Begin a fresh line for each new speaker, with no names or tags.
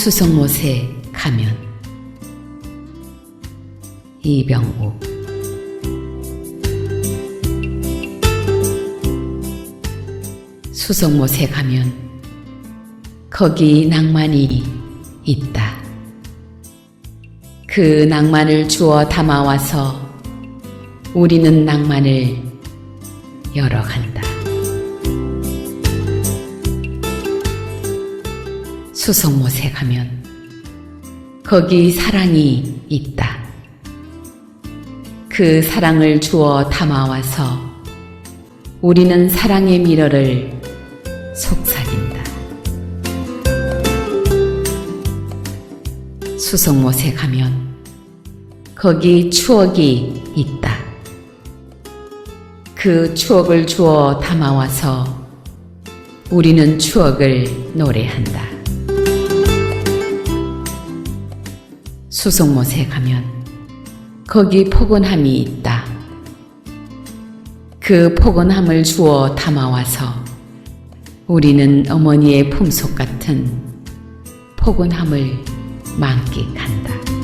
수성못에 가면 이병옥 수성못에 가면 거기 낭만이 있다. 그 낭만을 주워 담아와서 우리는 낭만을 열어간다. 수성못에 가면 거기 사랑이 있다. 그 사랑을 주워 담아와서 우리는 사랑의 미러를 속삭인다. 수성못에 가면 거기 추억이 있다. 그 추억을 주워 담아와서 우리는 추억을 노래한다. 수성못에 가면 거기 포근함이 있다. 그 포근함을 주워 담아와서 우리는 어머니의 품속 같은 포근함을 만끽한다.